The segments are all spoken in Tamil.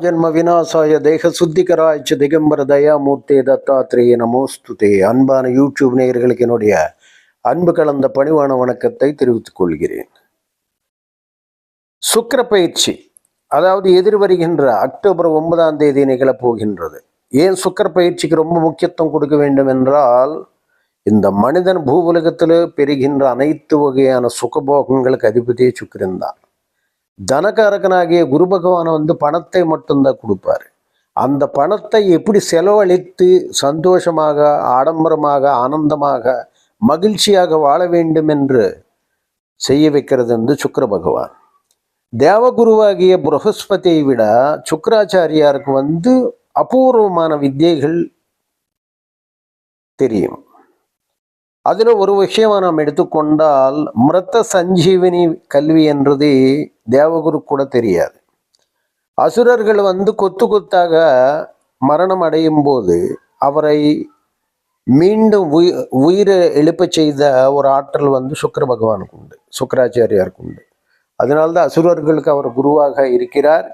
ஜன்ம விநாசாய தேக சுத்திகராய்ச்சி திகம்பர தயாமூர்த்தி தத்தாத்திரேய நமோஸ்துதே. அன்பான யூடியூப் நேயர்களுக்கு என்னுடைய அன்பு கலந்த பணிவான வணக்கத்தை தெரிவித்துக் கொள்கிறேன். சுக்கர பயிற்சி அதாவது எதிர் வருகின்ற அக்டோபர் ஒன்பதாம் தேதி நிகழப் போகின்றது. ஏன் சுக்கிர பயிற்சிக்கு ரொம்ப முக்கியத்துவம் கொடுக்க வேண்டும் என்றால் இந்த மனிதன் பூவுலகத்தில் பெறுகின்ற அனைத்து வகையான சுகபோகங்களுக்கு அதிபதியே சுக்கிரன் தான் தனகாரகனாகிய குரு பகவான் வந்து பணத்தை மட்டும்தான் கொடுப்பாரு. அந்த பணத்தை எப்படி செலவழித்து சந்தோஷமாக ஆடம்பரமாக ஆனந்தமாக மகிழ்ச்சியாக வாழ வேண்டும் என்று செய்ய வைக்கிறது வந்து சுக்கர பகவான். தேவகுருவாகிய புரகஸ்பதியை விட சுக்கராச்சாரியாருக்கு வந்து அபூர்வமான வித்தியைகள் தெரியும். அதில் ஒரு விஷயமா நாம் எடுத்துக்கொண்டால் மிருத்த சஞ்சீவினி கல்வி என்றது தேவகுரு கூட தெரியாது. அசுரர்கள் வந்து கொத்து கொத்தாக மரணம் அடையும் போது அவரை மீண்டும் உயி உயிரை எழுப்பச் செய்த ஒரு ஆற்றல் வந்து சுக்கர பகவானுக்கு உண்டு சுக்கராச்சாரியாருக்கு உண்டு. அதனால்தான் அசுரர்களுக்கு அவர் குருவாக இருக்கிறார்.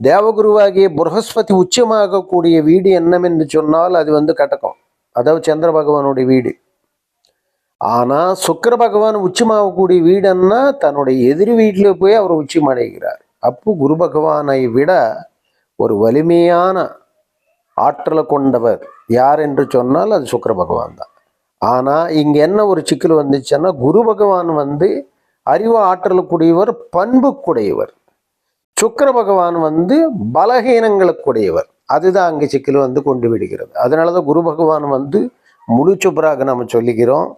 தேவகுருவாகிய புரகஸ்பதி உச்சமாகக்கூடிய வீடு என்னவென்று சொன்னால் அது வந்து கட்டகம். அதாவது சந்திர பகவானுடைய வீடு. ஆனா சுக்கர பகவான் உச்சமாகக்கூடிய வீடுன்னா தன்னுடைய எதிரி வீட்டில் போய் அவர் உச்சம் அடைகிறார் அப்போ குரு பகவானை விட ஒரு வலிமையான ஆற்றலை கொண்டவர் யார் என்று சொன்னால் அது சுக்கிர பகவான் தான். ஆனா இங்க என்ன ஒரு சிக்கல் வந்துச்சுன்னா குரு பகவான் வந்து அறிவு ஆற்றலுக்குடையவர் பண்புக்குடையவர். சுக்கர பகவான் வந்து பலகீனங்களுக்குடையவர். அதுதான் அங்கே சிக்கல் வந்து கொண்டு விடுகிறது. அதனால தான் குரு பகவான் வந்து முழு சுப்ராக நம்ம சொல்லிக்கிறோம்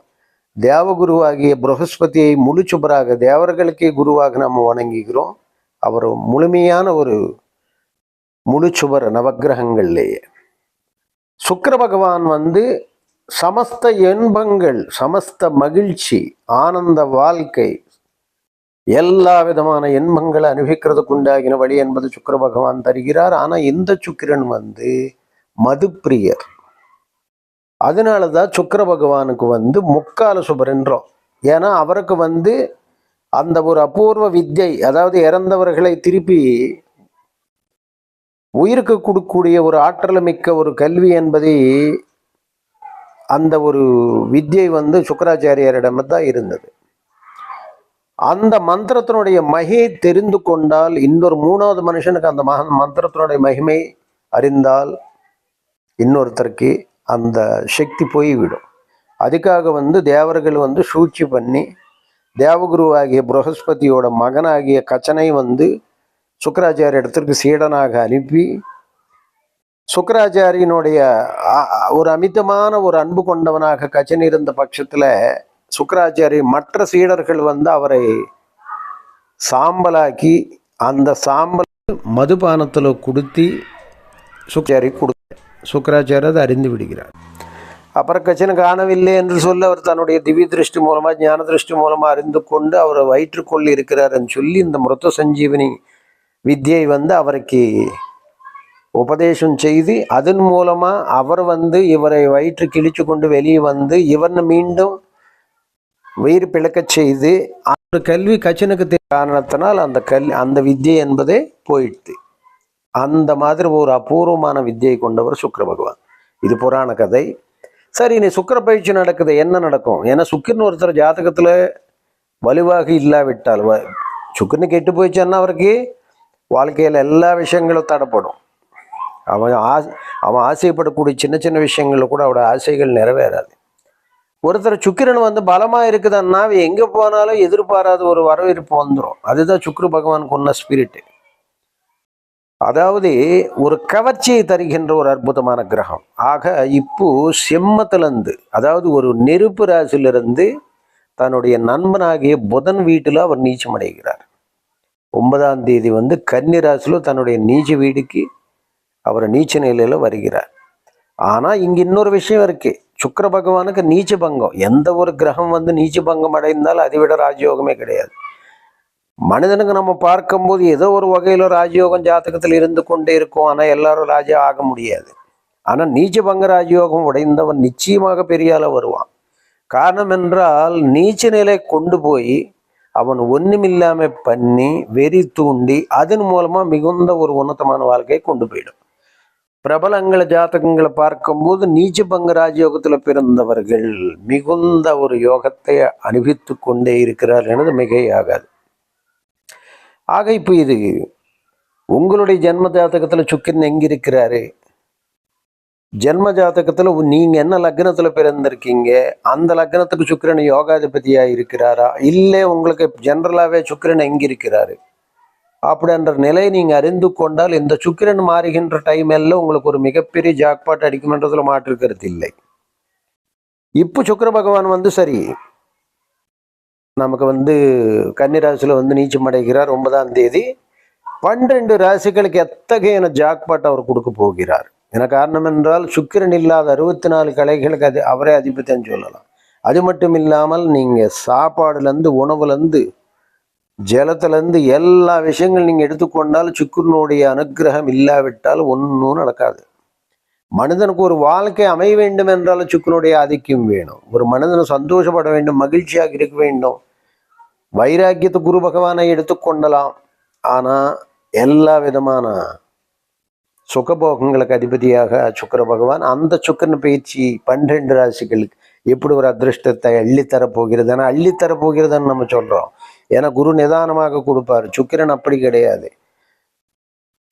தேவகுருவாகிய புரகஸ்பதியை முழு சுபராக தேவர்களுக்கே குருவாக நம்ம வணங்குகிறோம். அவர் முழுமையான ஒரு முழு சுபர் நவக்கிரகங்கள்லேயே சுக்கிர பகவான் வந்து சமஸ்த இன்பங்கள் சமஸ்த மகிழ்ச்சி ஆனந்த வாழ்க்கை எல்லா விதமான இன்பங்களை அனுபவிக்கிறதுக்கு உண்டாகின வழி என்பது சுக்கர பகவான் தருகிறார். ஆனால் இந்த சுக்கிரன் வந்து மதுப்பிரியர். அதனால தான் சுக்கர பகவானுக்கு வந்து முக்கால சுபர்ன்றோம். ஏன்னா அவருக்கு வந்து அந்த ஒரு அபூர்வ வித்யை அதாவது இறந்தவர்களை திருப்பி உயிருக்கு கொடுக்கக்கூடிய ஒரு ஆற்றல் மிக்க ஒரு கல்வி என்பதை அந்த ஒரு வித்யை வந்து சுக்கராச்சாரியரிடம் தான் இருந்தது. அந்த மந்திரத்தினுடைய மகியை தெரிந்து கொண்டால் இன்னொரு மூணாவது மனுஷனுக்கு அந்த மக மந்திரத்தினுடைய மகிமை அறிந்தால் இன்னொருத்தருக்கு அந்த சக்தி போய்விடும் அதுக்காக வந்து தேவர்கள் வந்து சூழ்ச்சி பண்ணி தேவகுரு ஆகிய புரகஸ்பதியோட மகனாகிய கச்சனை வந்து சுக்கராச்சாரிய இடத்திற்கு சீடனாக அனுப்பி சுக்கராச்சாரியனுடைய ஒரு அமிதமான ஒரு அன்பு கொண்டவனாக கச்சன் இருந்த பட்சத்தில் சுக்கராச்சாரி மற்ற சீடர்கள் வந்து அவரை சாம்பலாக்கி அந்த சாம்பல் மதுபானத்தில் கொடுத்தி சுக்கராச்சாரி கொடு சுக்கராச்சாரியர் அதை அறிந்து விடுகிறார். அப்புறம் கச்சனை காணவில்லை என்று சொல்ல அவர் தன்னுடைய திவ்ய திருஷ்டி மூலமாக ஞான திருஷ்டி மூலமாக அறிந்து கொண்டு அவரை வயிற்றுக்கொள் இருக்கிறாருன்னு சொல்லி இந்த மிருத்த சஞ்சீவனி வித்தியை வந்து அவருக்கு உபதேசம் செய்து அதன் மூலமாக அவர் வந்து இவரை வயிற்று கிழிச்சு கொண்டு வெளியே வந்து இவனை மீண்டும் உயிர் பிளக்கச் செய்து அந்த கல்வி கச்சனுக்கு காரணத்தினால் அந்த கல் அந்த வித்தியை என்பதே போயிடுது. அந்த மாதிரி ஒரு அபூர்வமான வித்தியை கொண்டவர் சுக்கர பகவான். இது புராண கதை. சரி இனி சுக்கிர பயிற்சி நடக்குது. என்ன நடக்கும்? ஏன்னா சுக்கிரன் ஒருத்தர் ஜாதகத்தில் வலுவாக இல்லாவிட்டால் வ- சுக்கிரன் கெட்டு போயிடுச்சுன்னா அவருக்கு. வாழ்க்கையில் எல்லா விஷயங்களும் தடைப்படும். அவன் ஆசை அவன் ஆசைப்படக்கூடிய சின்ன சின்ன விஷயங்களில் கூட அவரோட ஆசைகள் நிறைவேறாது. ஒருத்தர் சுக்கிரன் வந்து பலமாக இருக்குதுன்னா எங்கே போனாலும் எதிர்பாராத ஒரு வரவேற்பு வந்துடும் அதுதான் சுக்ரு பகவானுக்கு உள்ள ஸ்பிரிட்டு அதாவது ஒரு கவர்ச்சியை தருகின்ற ஒரு அற்புதமான கிரகம். ஆக இப்போ செம்மத்திலிருந்து அதாவது ஒரு நெருப்பு ராசியிலிருந்து தன்னுடைய நண்பனாகிய புதன் வீட்டில் அவர் நீச்சம் அடைகிறார். ஒன்பதாம் தேதி வந்து கன்னி ராசியில் தன்னுடைய நீச்ச வீடுக்கு அவர் நீச்ச நிலையில் வருகிறார். ஆனால் இங்கே இன்னொரு விஷயம் இருக்கு. சுக்கிர பகவானுக்கு நீச்ச பங்கம். எந்த ஒரு கிரகம் வந்து நீச்ச பங்கம் அடைந்தால் அதை விட ராஜயோகமே கிடையாது. மனிதனுக்கு நம்ம பார்க்கும்போது ஏதோ ஒரு வகையில் ராஜயோகம் ஜாதகத்தில் இருந்து கொண்டே இருக்கும். ஆனால் எல்லாரும் ராஜா ஆக முடியாது. ஆனால் நீச்ச பங்க ராஜயோகம் உடைந்தவன் நிச்சயமாக பெரியால வருவான். காரணம் என்றால் நீச்ச நிலை கொண்டு போய் அவன் ஒன்றுமில்லாமல் பண்ணி வெறி தூண்டி அதன் மூலமாக மிகுந்த ஒரு உன்னதமான வாழ்க்கையை கொண்டு போயிடும். பிரபலங்களை ஜாதகங்களை பார்க்கும்போது நீச்ச பங்க ராஜயோகத்துல பிறந்தவர்கள் மிகுந்த ஒரு யோகத்தை அனுபவித்து கொண்டே இருக்கிறார் எனது மிகையாகாது. ஆக இப்போ இது உங்களுடைய ஜென்ம ஜாதகத்தில் சுக்கிரன் எங்கே இருக்கிறாரு ஜென்ம ஜாதகத்தில் நீங்கள் என்ன லக்னத்தில் பிறந்திருக்கீங்க? அந்த லக்னத்துக்கு சுக்கிரன் யோகாதிபதியாக இருக்கிறாரா? இல்லை உங்களுக்கு ஜென்ரலாகவே சுக்கிரன் எங்கே இருக்கிறாரு அப்படின்ற நிலையை நீங்கள் அறிந்து கொண்டால் இந்த சுக்கிரன் மாறுகின்ற டைம் எல்லாம் உங்களுக்கு ஒரு மிகப்பெரிய ஜாக்பாட் அடிக்கும்ன்றதுல மாற்றிருக்கிறது இல்லை. இப்போ சுக்கிர பகவான் வந்து சரி நமக்கு வந்து கன்னிராசியில் வந்து நீச்சம் அடைகிறார் ஒன்பதாம் தேதி. பன்னிரெண்டு ராசிகளுக்கு எத்தகைய ஜாக்பாட் அவர் கொடுக்க போகிறார்? என காரணம் என்றால் சுக்கிரன் இல்லாத அறுபத்தி நாலு கலைகளுக்கு அது அவரே அதிபத்தியம் சொல்லலாம். அது மட்டும் இல்லாமல் நீங்கள் சாப்பாடுலேருந்து உணவுலேருந்து ஜலத்திலேருந்து எல்லா விஷயங்கள் நீங்கள் எடுத்துக்கொண்டால் சுக்கிரனுடைய அனுக்கிரகம் இல்லாவிட்டால் ஒன்றும் நடக்காது. மனிதனுக்கு ஒரு வாழ்க்கை அமைய வேண்டும் என்றால் சுக்கிரனுடைய ஆதிக்கம் வேணும். ஒரு மனிதன் சந்தோஷப்பட வேண்டும் மகிழ்ச்சியாக இருக்க வேண்டும். வைராக்கியத்தை குரு பகவானை எடுத்துக்கொண்டலாம் ஆனால் எல்லா விதமான சுகபோகங்களுக்கு அதிபதியாக சுக்கிர பகவான் அந்த சுக்கிரன் பயிற்சி பன்னிரெண்டு ராசிகளுக்கு எப்படி ஒரு அதிர்ஷ்டத்தை அள்ளித்தரப் போகிறது? ஏன்னா போகிறதுன்னு நம்ம சொல்றோம். ஏன்னா குரு நிதானமாக கொடுப்பார். சுக்கிரன் அப்படி கிடையாது.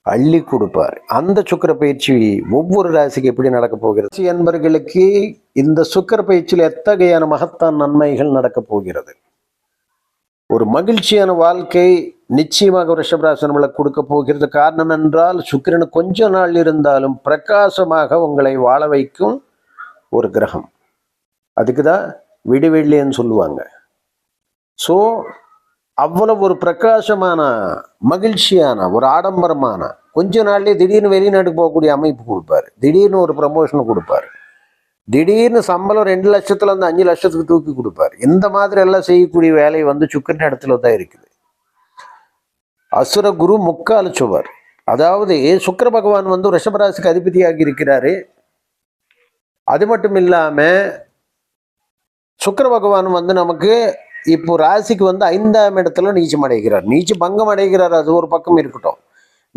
அள்ளி கொடுப்பார். அந்த சுக்கிர பயிற்சி ஒவ்வொரு ராசிக்கு எப்படி நடக்க போகிறது? என்பர்களுக்கு இந்த சுக்கிர பயிற்சியில் எத்தகையான மகத்தான் நன்மைகள் நடக்க போகிறது? ஒரு மகிழ்ச்சியான வாழ்க்கை நிச்சயமாக ரிஷபராசி நம்மளுக்கு கொடுக்க போகிறது. காரணம் என்றால் சுக்கிரன் கொஞ்ச நாள் இருந்தாலும் பிரகாசமாக உங்களை வாழ வைக்கும் ஒரு கிரகம். அதுக்கு தான் விடுவெள்ளின்னு சொல்லுவாங்க. ஸோ அவ்வளவு ஒரு பிரகாசமான மகிழ்ச்சியான ஒரு ஆடம்பரமான கொஞ்ச நாள்லேயே திடீர்னு வெளிநாட்டுக்கு போகக்கூடிய அமைப்பு கொடுப்பாரு. திடீர்னு ஒரு ப்ரமோஷன் கொடுப்பாரு. திடீர்னு சம்பளம் ரெண்டு லட்சத்துல இருந்து அஞ்சு லட்சத்துக்கு தூக்கி கொடுப்பாரு. இந்த மாதிரி எல்லாம் செய்யக்கூடிய வேலை வந்து சுக்கரன் இடத்துல தான் இருக்குது. அசுர குரு முக்கால சுவர். அதாவது சுக்கர பகவான் வந்து ரிஷபராசிக்கு அதிபதியாகி இருக்கிறாரு. அது மட்டும் இல்லாம சுக்கர பகவான் வந்து நமக்கு இப்போ ராசிக்கு வந்து ஐந்தாம் இடத்துல நீச்சம் அடைகிறார். நீச்ச பங்கம் அடைகிறார். அது ஒரு பக்கம் இருக்கட்டும்.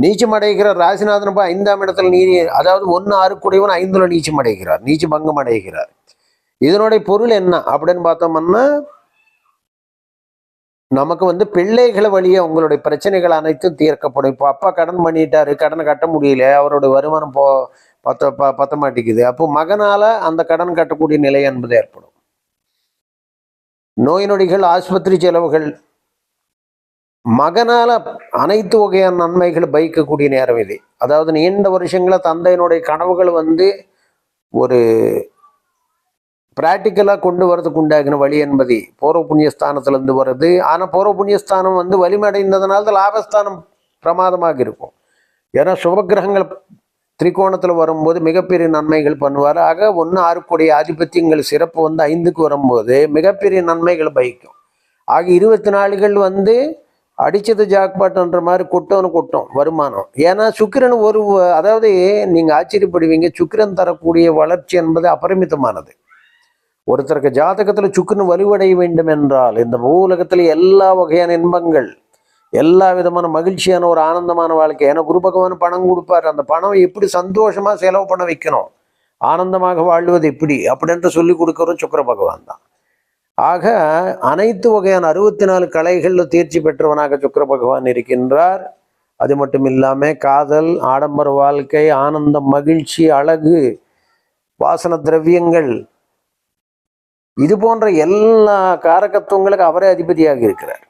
நீச்சம் அடைகிறார் ராசிநாதன் போய் ஐந்தாம் இடத்துல நீதி அதாவது ஒன்று ஆறு கூடியவன் ஐந்துல நீச்சம் அடைகிறார் நீச்சு பங்கம் அடைகிறார் இதனுடைய பொருள் என்ன அப்படின்னு பார்த்தோம்னா நமக்கு வந்து பிள்ளைகளை வழியே உங்களுடைய பிரச்சனைகள் அனைத்தும் தீர்க்கப்படும். இப்போ அப்பா கடன் பண்ணிட்டாரு கடனை கட்ட முடியல அவரோட வருமானம் போ பத்த ப பத்த மாட்டேங்குது. அப்போ மகனால அந்த கடன் கட்டக்கூடிய நிலை என்பது ஏற்படும். நோய் நொடிகள் ஆஸ்பத்திரி செலவுகள் மகனால அனைத்து வகையான நன்மைகள் பயிக்கக்கூடிய நேரம் இது. அதாவது நீண்ட வருஷங்களை தந்தையினுடைய கனவுகள் வந்து ஒரு ப்ராக்டிக்கலாக கொண்டு வரதுக்கு உண்டாகின வழி என்பது. பூர்வ புண்ணியஸ்தானத்திலிருந்து வருது. ஆனால் பூர்வ புண்ணியஸ்தானம் வந்து வலிமடைந்ததுனால தான் லாபஸ்தானம் பிரமாதமாக இருக்கும். ஏன்னா சுபகிரகங்கள் திரிகோணத்தில் வரும்போது மிகப்பெரிய நன்மைகள் பண்ணுவார். ஆக ஒன்று ஆறுக்கூடிய ஆதிபத்தியங்கள் சிறப்பு வந்து ஐந்துக்கு வரும்போது மிகப்பெரிய நன்மைகள் பயிக்கும் ஆக இருபத்தி நாலுகள் வந்து அடிச்சது ஜாக்பாட்ன்ற மாதிரி கொட்டோன்னு கொட்டும் வருமானம். ஏன்னா சுக்கிரன் ஒரு அதாவது நீங்கள் ஆச்சரியப்படுவீங்க சுக்கிரன் தரக்கூடிய வளர்ச்சி என்பது அபரிமிதமானது. ஒருத்தருக்கு ஜாதகத்தில் சுக்கிரன் வலுவடைய வேண்டும் என்றால் இந்த பூலகத்தில் எல்லா வகையான இன்பங்கள் எல்லா விதமான மகிழ்ச்சியான ஒரு ஆனந்தமான வாழ்க்கை. ஏன்னா குரு பகவான் பணம் கொடுப்பார். அந்த பணம் எப்படி சந்தோஷமாக செலவு பண்ண வைக்கணும்? ஆனந்தமாக வாழ்வது எப்படி? அப்படின்ட்டு சொல்லி கொடுக்குறோம் சுக்கிர பகவான் தான். ஆக அனைத்து வகையான அறுபத்தி நாலு கலைகளில் தேர்ச்சி பெற்றவனாக சுக்கர பகவான் இருக்கின்றார். அது மட்டும் இல்லாமல் காதல் ஆடம்பர வாழ்க்கை ஆனந்தம் மகிழ்ச்சி அழகு வாசன திரவியங்கள் இது போன்ற எல்லா காரகத்துவங்களுக்கு அவரே அதிபதியாக இருக்கிறார்.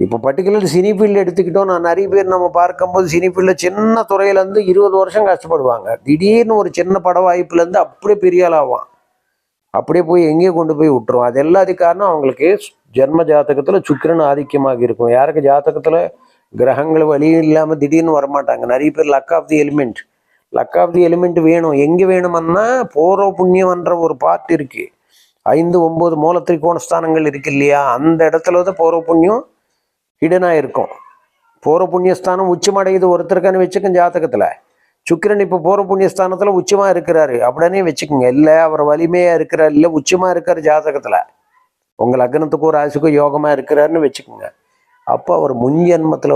இப்போ பர்டிகுலர் சினி ஃபீல்டு எடுத்துக்கிட்டோம் நான் நிறைய பேர் நம்ம பார்க்கும்போது சினி ஃபீல்டில் சின்ன துறையிலேருந்து இருபது வருஷம் கஷ்டப்படுவாங்க. திடீர்னு ஒரு சின்ன பட வாய்ப்புலேருந்து அப்படியே பெரிய ஆள் அப்படியே போய் எங்கேயோ கொண்டு போய் விட்டுருவோம் அது எல்லாத்துக்கு காரணம் அவங்களுக்கு ஜென்ம ஜாதகத்தில் சுக்கிரன் ஆதிக்கமாக இருக்கும். யாருக்கு ஜாதகத்தில் கிரகங்கள் வழி இல்லாமல் திடீர்னு வரமாட்டாங்க. நிறைய பேர் luck of the element luck of the element வேணும். எங்கே வேணுமன்னா பூர்வ புண்ணியம்ன்ற ஒரு பார்ட் இருக்குது ஐந்து ஒம்பது மூல திரிகோணஸ்தானங்கள் இருக்கு இல்லையா? அந்த இடத்துல தான் பூர்வ புண்ணியம் ஹிடனாக இருக்கும். போகிற புண்ணியஸ்தானம் உச்சமடையுது. ஒருத்தருக்கான வச்சுக்கோங்க ஜாதகத்தில். சுக்கிரன் இப்போ பூர்வ புண்ணியஸ்தானத்தில் உச்சமாக இருக்கிறாரு. அப்படின்னே வச்சுக்கோங்க. இல்லை அவர் வலிமையாக இருக்கிறார். இல்லை உச்சமாக இருக்கார் ஜாதகத்தில். உங்கள் லக்னத்துக்கும் ராசிக்கும் யோகமா இருக்கிறாருன்னு வச்சுக்கோங்க. அப்போ அவர் முன்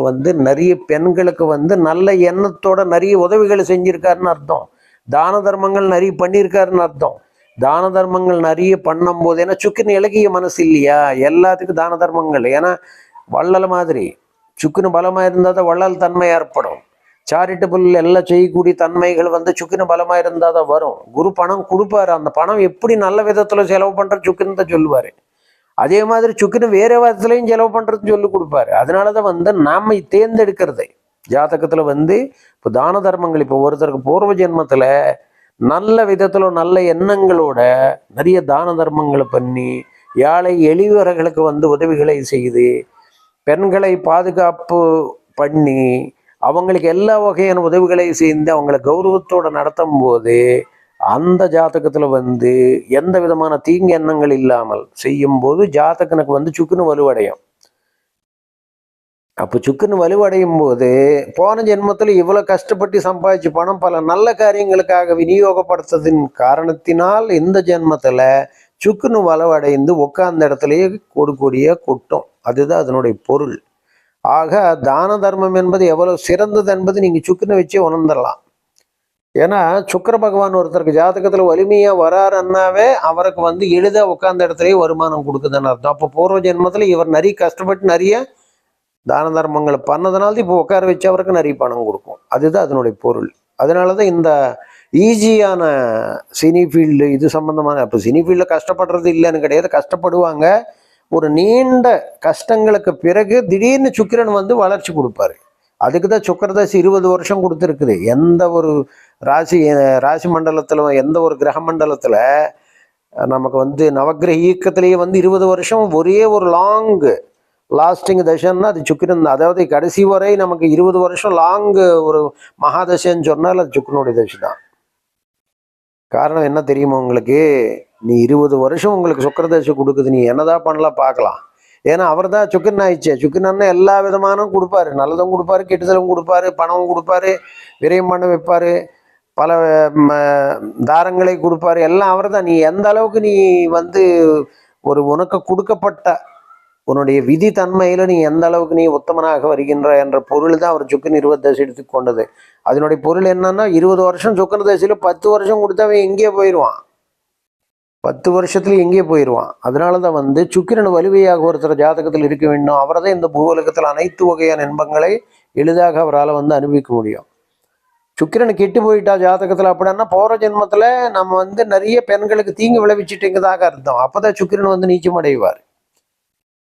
வந்து நிறைய பெண்களுக்கு வந்து நல்ல எண்ணத்தோட நிறைய உதவிகளை செஞ்சுருக்காருன்னு அர்த்தம். தான தர்மங்கள் நிறைய பண்ணியிருக்காருன்னு அர்த்தம். தான தர்மங்கள் நிறைய பண்ணும்போது ஏன்னா சுக்கின் இலக்கிய மனசு இல்லையா? எல்லாத்துக்கும் தான தர்மங்கள். ஏன்னா வள்ளல் மாதிரி. சுக்குனு பலமாக இருந்தால் தான் வள்ளல் தன்மை ஏற்படும். சாரிட்டபிள் எல்லாம் செய்யக்கூடிய தன்மைகள் வந்து சுக்கின பலமா இருந்தால் தான் வரும். குரு பணம் கொடுப்பாரு. அந்த பணம் எப்படி நல்ல விதத்துல செலவு பண்ற சுக்குன்னு தான் சொல்லுவாரு. அதே மாதிரி சுக்குன்னு வேற விதத்துலையும் செலவு பண்றதுன்னு சொல்லி கொடுப்பாரு. அதனாலதான் வந்து நாம தேர்ந்தெடுக்கிறது. ஜாதகத்துல வந்து இப்போ தான தர்மங்கள் இப்போ ஒருத்தருக்கு பூர்வ ஜென்மத்துல நல்ல விதத்துல நல்ல எண்ணங்களோட நிறைய தான தர்மங்களை பண்ணி ஏழை எளியவர்களுக்கு வந்து உதவிகளை செய்து பெண்களை பாதுகாப்பு பண்ணி அவங்களுக்கு எல்லா வகையான உதவிகளை செய்து அவங்கள கௌரவத்தோடு நடத்தும் போது அந்த ஜாதகத்தில் வந்து எந்த விதமான தீங்கு எண்ணங்கள் இல்லாமல் செய்யும் போது ஜாதகனுக்கு வந்து சுக்குன்னு வலுவடையும். அப்போ சுக்குன்னு வலுவடையும் போது போன ஜென்மத்தில் இவ்வளோ கஷ்டப்பட்டு சம்பாதிச்ச பணம் பல நல்ல காரியங்களுக்காக விநியோகப்படுத்ததின் காரணத்தினால் இந்த ஜென்மத்தில் சுக்குன்னு வலுவடைந்து உட்கார்ந்த இடத்துலயே கொடுக்கூடிய கொட்டும். அதுதான் அதனுடைய பொருள். ஆக தான தர்மம் என்பது எவ்வளவு சிறந்தது என்பது நீங்க சுக்கனை வச்சே உணர்ந்துடலாம். ஏன்னா சுக்கர பகவான் ஒருத்தருக்கு ஜாதகத்துல வலிமையா வராருன்னாவே அவருக்கு வந்து எளிதா உட்கார்ந்த இடத்துலயே வருமானம் கொடுக்குதுன்னு அர்த்தம். அப்போ பூர்வ ஜென்மத்துல இவர் நிறைய கஷ்டப்பட்டு நிறைய தான தர்மங்களை பண்ணதுனால தான் இப்போ உட்கார வச்சு அவருக்கு நிறைய பணம் கொடுக்கும். அதுதான் அதனுடைய பொருள். அதனால தான் இந்த ஈஸியான சினி ஃபீல்டு இது சம்பந்தமான இப்போ சினி ஃபீல்டில் கஷ்டப்படுறது இல்லைன்னு கிடையாது. கஷ்டப்படுவாங்க. ஒரு நீண்ட கஷ்டங்களுக்கு பிறகு திடீர்னு சுக்கிரன் வந்து வளர்ச்சி கொடுப்பாரு. அதுக்கு தான் சுக்கரதாசி இருபது வருஷம் கொடுத்துருக்குது. எந்த ஒரு ராசி ராசி மண்டலத்தில் எந்த ஒரு கிரக மண்டலத்தில் நமக்கு வந்து நவக்கிரக இயக்கத்திலேயே வந்து இருபது வருஷம் ஒரே ஒரு லாங் லாஸ்டிங் தசைன்னா அது சுக்கிரன் தான். அதாவது கடைசி வரை நமக்கு இருபது வருஷம் லாங்கு ஒரு மகாதசைன்னு சொன்னால் அது சுக்கரனுடைய தசை தான். காரணம் என்ன தெரியுமா உங்களுக்கு? நீ இருபது வருஷம் உங்களுக்கு சுக்கரதேசம் கொடுக்குது நீ என்னதான் பண்ணலாம் பார்க்கலாம். ஏன்னா அவர் தான் சுக்கன் ஆயிடுச்சே. சுக்கன் எல்லா விதமானும் கொடுப்பாரு. நல்லதும் கொடுப்பாரு கெட்டுதலும் கொடுப்பாரு பணமும் கொடுப்பாரு விரயம் பண்ண வைப்பாரு பல ம, தாரங்களை கொடுப்பாரு. எல்லாம் அவர் தான் நீ எந்த அளவுக்கு நீ வந்து ஒரு உனக்கு கொடுக்கப்பட்ட உன்னுடைய விதி தன்மையில நீ எந்த அளவுக்கு நீ உத்தமனாக வருகின்ற என்ற பொருள் தான் அவர் சுக்கன் இருபது தசை எடுத்து கொண்டது அதனுடைய பொருள் என்னன்னா இருபது வருஷம் சுக்கன தசையில பத்து வருஷம் கொடுத்தவன் எங்கேயே போயிடுவான் பத்து வருஷத்துல எங்கே போயிடுவான் அதனால தான் வந்து சுக்கிரன் வலுவையாக ஒருத்தர் ஜாதகத்தில் இருக்க வேண்டும். அவரை தான் இந்த பூவலகத்தில் அனைத்து வகையான இன்பங்களை எளிதாக அவரால் வந்து அனுபவிக்க முடியும். சுக்கிரன் கெட்டு போயிட்டா ஜாதகத்தில் அப்படின்னா போற ஜென்மத்துல நம்ம வந்து நிறைய பெண்களுக்கு தீங்கு விளைவிச்சிட்டுங்கதாக அர்த்தம். அப்பதான் சுக்கிரன் வந்து நீச்சம் அடைவார்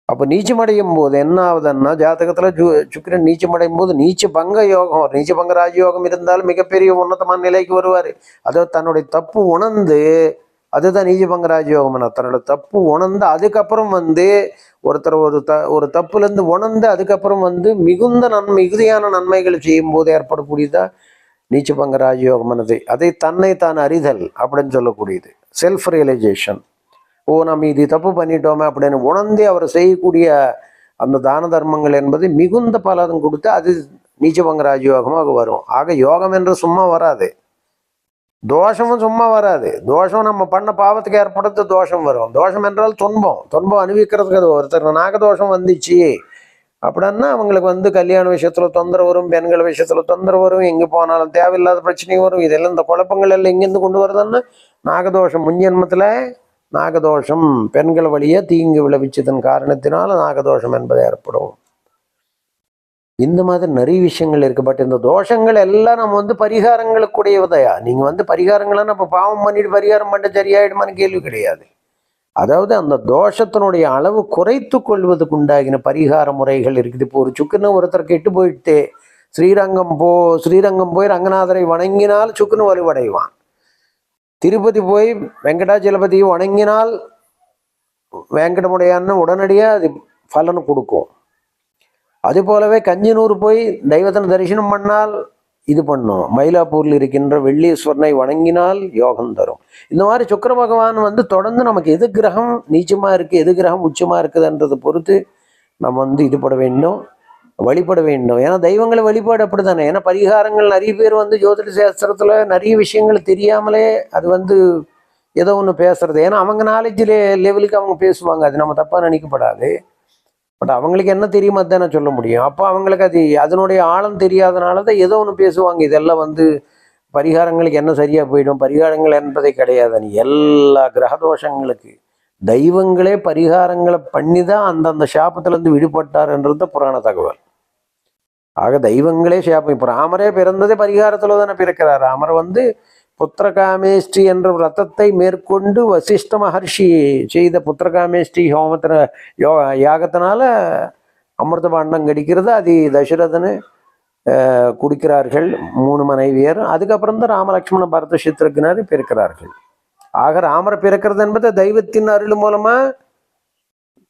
அப்போ நீச்சமடையும் போது என்ன ஆகுதுன்னா ஜாதகத்துல ஜு சுக்கிரன் நீச்சமடையும் போது நீச்ச பங்க யோகம் நீச்ச பங்க ராஜயோகம் இருந்தாலும் மிகப்பெரிய உன்னதமான நிலைக்கு வருவார். அதாவது தன்னுடைய தப்பு உணர்ந்து அதுதான் நீதிபங்க ராஜயோகம் தன்னோட தப்பு உணர்ந்து அதுக்கப்புறம் வந்து ஒருத்தர் ஒரு த ஒரு தப்புலேருந்து உணர்ந்து அதுக்கப்புறம் வந்து மிகுந்த நன்மை மிகுதியான நன்மைகள் செய்யும் போது ஏற்படக்கூடியதா நீச்சபங்க ராஜயோகமானது அதை தன்னை தான் அறிதல் அப்படின்னு சொல்லக்கூடியது. செல்ஃப் ரியலைசேஷன் ஓ நம்ம இது தப்பு பண்ணிட்டோமே அப்படின்னு உணர்ந்தே அவர் செய்யக்கூடிய அந்த தான தர்மங்கள் என்பது மிகுந்த பலன் கொடுத்து அது நீச்சபங்க ராஜயோகமாக வரும். ஆக யோகம் என்று சும்மா வராது. தோஷமும் சும்மா வராது. தோஷம் நம்ம பண்ண பாவத்துக்கு ஏற்படுத்த தோஷம் வரும். தோஷம் என்றால் துன்பம். துன்பம் அனுபவிக்கிறதுக்கு அது ஒருத்தர் நாகதோஷம் வந்துச்சு அப்படின்னா அவங்களுக்கு வந்து கல்யாண விஷயத்துல தொந்தரவு வரும் பெண்கள் விஷயத்துல தொந்தரவு வரும் எங்கே போனாலும் தேவையில்லாத பிரச்சனையும் வரும். இதெல்லாம் இந்த குழப்பங்கள் எல்லாம் எங்கேருந்து கொண்டு வருதுன்னா நாகதோஷம் முன்ஜென்மத்துல நாகதோஷம் பெண்கள் வழியே தீங்கு விளைவிச்சதன் காரணத்தினால நாகதோஷம் என்பது ஏற்படும். இந்த மாதிரி நிறைய விஷயங்கள் இருக்கு. பட் இந்த தோஷங்கள் எல்லாம் நம்ம வந்து பரிகாரங்களுக்குடையவதையா நீங்க வந்து பரிகாரங்கள்லாம் நம்ம பாவம் பண்ணிட்டு பரிகாரம் பண்ண சரியாயிடுமான்னு கேள்வி கிடையாது. அதாவது அந்த தோஷத்தினுடைய அளவு குறைத்து கொள்வதுக்கு உண்டாகின பரிகார முறைகள் இருக்குது. இப்போ ஒரு சுக்குன்னு ஒருத்தர் கெட்டு போயிட்டு ஸ்ரீரங்கம் போ ஸ்ரீரங்கம் போய் ரங்கநாதரை வணங்கினால் சுக்குன்னு வலுவடைவான். திருப்பதி போய் வெங்கடாச்சலபதியை வணங்கினால் வெங்கடமுடையான்னு உடனடியாக அது பலன் கொடுக்கும். அது போலவே கஞ்சினூர் போய் தெய்வத்தின தரிசனம் பண்ணால் இது பண்ணும். மயிலாப்பூரில் இருக்கின்ற வெள்ளீஸ்வரனை வணங்கினால் யோகம் தரும். இந்த மாதிரி சுக்கர பகவான் வந்து தொடர்ந்து நமக்கு எது கிரகம் நீச்சமாக இருக்குது எது கிரகம் உச்சமாக இருக்குதுன்றதை பொறுத்து நம்ம வந்து இதுபட வேண்டும் வழிபட வேண்டும். ஏன்னா தெய்வங்களை வழிபாடு அப்படி தானே ஏன்னா பரிகாரங்கள் நிறைய பேர் வந்து ஜோதிட சாஸ்திரத்தில் நிறைய விஷயங்கள் தெரியாமலே அது வந்து ஏதோ ஒன்று பேசுறது. ஏன்னா அவங்க நாலேஜ் லெவலுக்கு அவங்க பேசுவாங்க. அது நம்ம தப்பாக நினைக்கப்படாது. பட் அவங்களுக்கு என்ன தெரியுமா தானே சொல்ல முடியும். அப்போ அவங்களுக்கு அது அதனுடைய ஆழம் தெரியாதனால தான் ஏதோ ஒன்று பேசுவாங்க. இதெல்லாம் வந்து பரிகாரங்களுக்கு என்ன சரியாக போயிடும்? பரிகாரங்கள் என்பதே கிடையாது. எல்லா கிரக தோஷங்களுக்கு. தெய்வங்களே பரிகாரங்களை பண்ணி தான் அந்தந்த சாபத்திலேருந்து விடுபட்டார்ன்றது புராண தகவல். ஆக தெய்வங்களே சாபம். இப்போ ராமரே பிறந்ததே பரிகாரத்தில் தானே பிறக்கிறார். ராமர் வந்து புத்திரகாமேஷ்டி என்ற விரதத்தை மேற்கொண்டு வசிஷ்ட மகர்ஷி செய்த புத்திரகாமேஷ்டி ஹோமத்தின யோ யாகத்தினால அமிர்த பாண்டம் கிடைக்கிறது அது தசரதனு குடிக்கிறார்கள் மூணு மனைவியர். அதுக்கப்புறம் தான் ராமலட்சுமண பரத சித்திரக்கினர் பிறக்கிறார்கள். ஆக ராமர் பிறக்கிறது என்பது தெய்வத்தின் அருள் மூலமா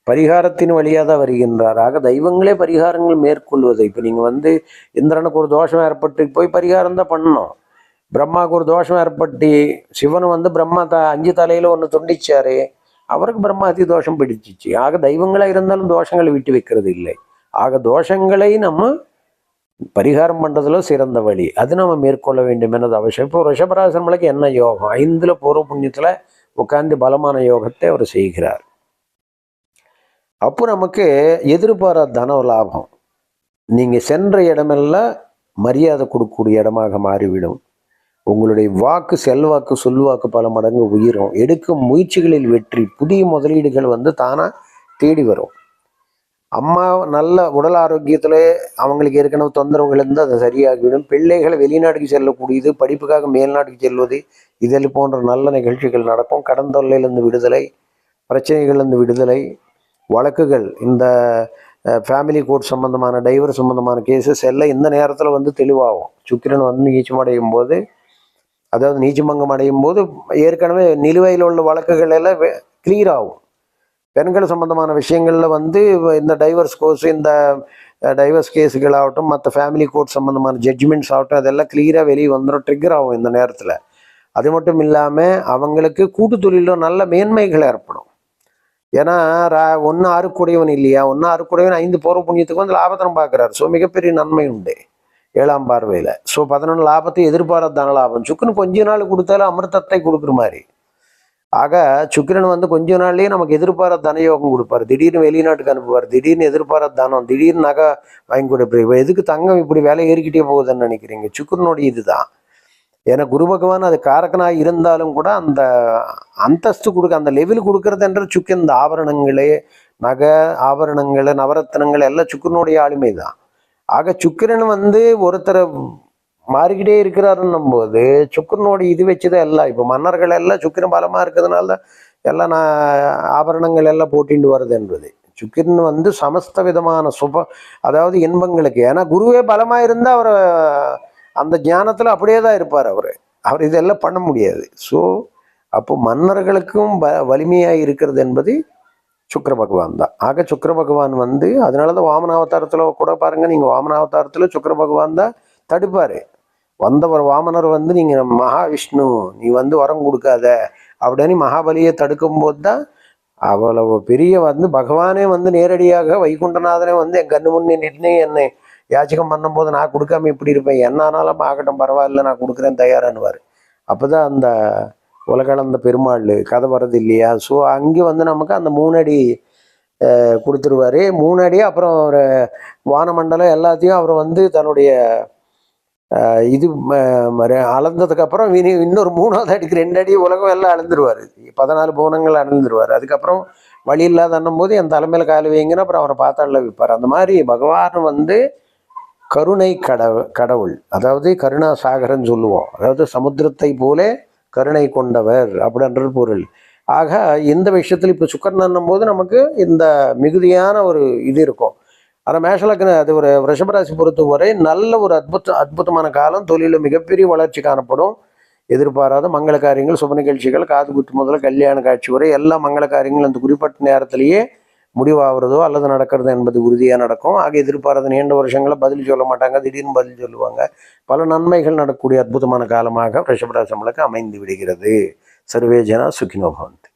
பரிகாரத்தின் வழியாக தான் வருகின்றார். ஆக தெய்வங்களே பரிகாரங்கள் மேற்கொள்வது. இப்போ நீங்கள் வந்து இந்திரனுக்கு ஒரு தோஷம் ஏற்பட்டு போய் பரிகாரம் தான் பண்ணணும். பிரம்மாவுக்கு ஒரு தோஷம் ஏற்பட்டு சிவன் வந்து பிரம்மா த அஞ்சு தலையில் ஒன்று துண்டிச்சாரு. அவருக்கு பிரம்மாதி தோஷம் பிடிச்சிச்சு. ஆக தெய்வங்களாக இருந்தாலும் தோஷங்களை விட்டு வைக்கிறது இல்லை. ஆக தோஷங்களை நம்ம பரிகாரம் பண்ணுறதுல சிறந்த வழி. அது நம்ம மேற்கொள்ள வேண்டும் என்னது அவசியம். இப்போ ரிஷபராசன்மலைக்கு என்ன யோகம்? ஐந்தில் பூர்வ புண்ணியத்தில் உட்கார்ந்து பலமான யோகத்தை அவர் செய்கிறார். அப்போ நமக்கு எதிர்பாராத தன லாபம். நீங்கள் சென்ற இடமெல்லாம் மரியாதை கொடுக்கக்கூடிய இடமாக மாறிவிடும். உங்களுடைய வாக்கு செல்வாக்கு சொல்வாக்கு பல மடங்கு உயிரும். எடுக்கும் முயற்சிகளில் வெற்றி. புதிய முதலீடுகள் வந்து தானாக தேடி வரும். அம்மா நல்ல உடல் ஆரோக்கியத்தில் அவங்களுக்கு ஏற்கனவே தொந்தரவுகள் இருந்தால் அது சரியாகிவிடும். பிள்ளைகளை வெளிநாட்டுக்கு செல்லக்கூடியது படிப்புக்காக மேல்நாட்டுக்கு செல்வது இதில் போன்ற நல்ல நிகழ்ச்சிகள் நடக்கும். கடன் தொல்லையிலிருந்து விடுதலை பிரச்சனைகள்லேருந்து விடுதலை வழக்குகள் இந்த ஃபேமிலி கோர்ட் சம்மந்தமான டைவர் சம்மந்தமான கேஸஸ் எல்லாம் இந்த நேரத்தில் வந்து தெளிவாகும். சுக்கிரன் வந்து நீச்சமடையும் போது அதாவது நீச்சமங்கம் அடையும் போது ஏற்கனவே நிலுவையில் உள்ள வழக்குகள் எல்லாம் கிளியர் ஆகும். பெண்கள் சம்பந்தமான விஷயங்களில் வந்து இந்த டைவர்ஸ் கோர்ஸ் இந்த டைவர்ஸ் கேஸுகள் ஆகட்டும் மற்ற ஃபேமிலி கோர்ட் சம்மந்தமான ஜட்ஜ்மெண்ட்ஸ் ஆகட்டும் அதெல்லாம் கிளியராக வெளியே வந்துடும் ட்ரிகர் ஆகும் இந்த நேரத்தில். அது மட்டும் இல்லாமல் அவங்களுக்கு கூட்டு தொழிலும் நல்ல மேன்மைகள் ஏற்படும். ஏன்னா ரா ஒன்று ஆறுக்குடையவன் இல்லையா? ஒன்று ஆறுக்குடையவன் ஐந்து போகிற புண்ணியத்துக்கு வந்து லாபத்தனம் பார்க்குறாரு. ஸோ மிகப்பெரிய நன்மை உண்டு. ஏழாம் பார்வையில். ஸோ பதினொன்று லாபத்தை எதிர்பாராத தன லாபம் சுக்குன்னு கொஞ்ச நாள் கொடுத்தாலும் அமிர்தத்தை கொடுக்குற மாதிரி. ஆக சுக்கிரன் வந்து கொஞ்ச நாள்லேயே நமக்கு எதிர்பாராத தனயோகம் கொடுப்பாரு. திடீர்னு வெளிநாட்டுக்கு அனுப்புவார். திடீர்னு எதிர்பாராத தனம். திடீர்னு நகை வாங்கி கொடுப்பார். இப்போ எதுக்கு தங்கம் இப்படி வேலை ஏறிக்கிட்டே போகுதுன்னு நினைக்கிறீங்க? சுக்கிரனுடைய இதுதான். ஏன்னா குரு பகவான் அது காரக்கனாக இருந்தாலும் கூட அந்த அந்தஸ்து கொடுக்க அந்த லெவல் கொடுக்கறதுன்ற சுக்கிரன் இந்த ஆபரணங்களே நகை ஆபரணங்கள் நவரத்னங்கள் எல்லாம் சுக்கிரனுடைய ஆளுமை தான் ஆக சுக்கிரன் வந்து ஒருத்தரை மாறிக்கிட்டே இருக்கிறாருன்னும் போது சுக்கிரனோட இது வச்சுதான் எல்லாம் இப்போ மன்னர்கள் எல்லாம் சுக்கிரன் பலமாக இருக்கிறதுனால தான் எல்லாம் நான் ஆபரணங்கள் எல்லாம் போட்டிண்டு வருது என்பது. சுக்கிரன் வந்து சமஸ்த விதமான சுப அதாவது இன்பங்களுக்கு ஏன்னா குருவே பலமாக இருந்தால் அவர் அந்த ஞானத்தில் அப்படியே தான் இருப்பார் அவர். அவர் இதெல்லாம் பண்ண முடியாது. ஸோ அப்போ மன்னர்களுக்கும் வலிமையாக இருக்கிறது என்பது சுக்கர பகவான் தான் ஆக சுக்கிர பகவான் வந்து அதனால தான் வாமன அவதாரத்தில் கூட பாருங்க நீங்கள் வாமனாவதாரத்தில் சுக்கர பகவான் தான் தடுப்பார். வந்தவர் வாமனர் வந்து நீங்கள் மகாவிஷ்ணு நீ வந்து வரம் கொடுக்காத அப்படின்னு மகாபலியை தடுக்கும்போது தான் அவ்வளவு பெரிய வந்து பகவானே வந்து நேரடியாக வைகுண்டநாதனே வந்து என் கண்ணு முன்னே நின்று என்னை யாச்சகம் பண்ணும்போது நான் கொடுக்காம இப்படி இருப்பேன். என்ன ஆனாலும் ஆகட்டும் பரவாயில்ல நான் கொடுக்குறேன் தயாரானுவார். அப்பதான் அந்த உலகளந்த பெருமாள் கதை வர்றது இல்லையா? ஸோ அங்கே வந்து நமக்கு அந்த மூணடி கொடுத்துருவார் கொடுத்துருவாரு. மூணடி அப்புறம் ஒரு வானமண்டலம் எல்லாத்தையும் அவர் வந்து தன்னுடைய இது அளந்ததுக்கப்புறம் இனி இன்னொரு மூணாவது அடிக்கு ரெண்டு அடி உலகம் எல்லாம் அளந்துருவார். பதினாலு புவனங்கள் அளந்துருவார். அதுக்கப்புறம் வழி இல்லாத போது என் தலைமையில் கால் வைங்கன்னு அப்புறம் அவரை பார்த்தால விற்பார் அந்த மாதிரி பகவான் வந்து கருணை கடவு கடவுள். அதாவது கருணா சாகரன்னு சொல்லுவோம். அதாவது சமுத்திரத்தை போலே கருணை கொண்டவர் அப்படின்ற பொருள். ஆக இந்த விஷயத்தில் இப்போ சுக்கரன் போது நமக்கு இந்த மிகுதியான ஒரு இது இருக்கும். ஆனால் மேஷலக்கண அது ஒரு ரிஷபராசி பொறுத்தவரை நல்ல ஒரு அற்புத அற்புதமான காலம். தொழிலில் மிகப்பெரிய வளர்ச்சி காணப்படும். எதிர்பாராத மங்கள காரியங்கள் சுப நிகழ்ச்சிகள் காது குத்து முதல்ல கல்யாண காட்சி வரை எல்லா மங்கள காரியங்களும் அந்த குறிப்பிட்ட நேரத்திலேயே முடிவாகிறதோ அல்லது நடக்கிறது என்பது உறுதியாக நடக்கும். ஆக எதிர்பாராத நீண்ட வருஷங்களை பதில் சொல்ல மாட்டாங்க திடீர்னு பதில் சொல்லுவாங்க. பல நன்மைகள் நடக்கக்கூடிய அற்புதமான காலமாக ரிஷபராசம்பளுக்கு அமைந்து விடுகிறது. சர்வேஜனா சுகினோபவன்.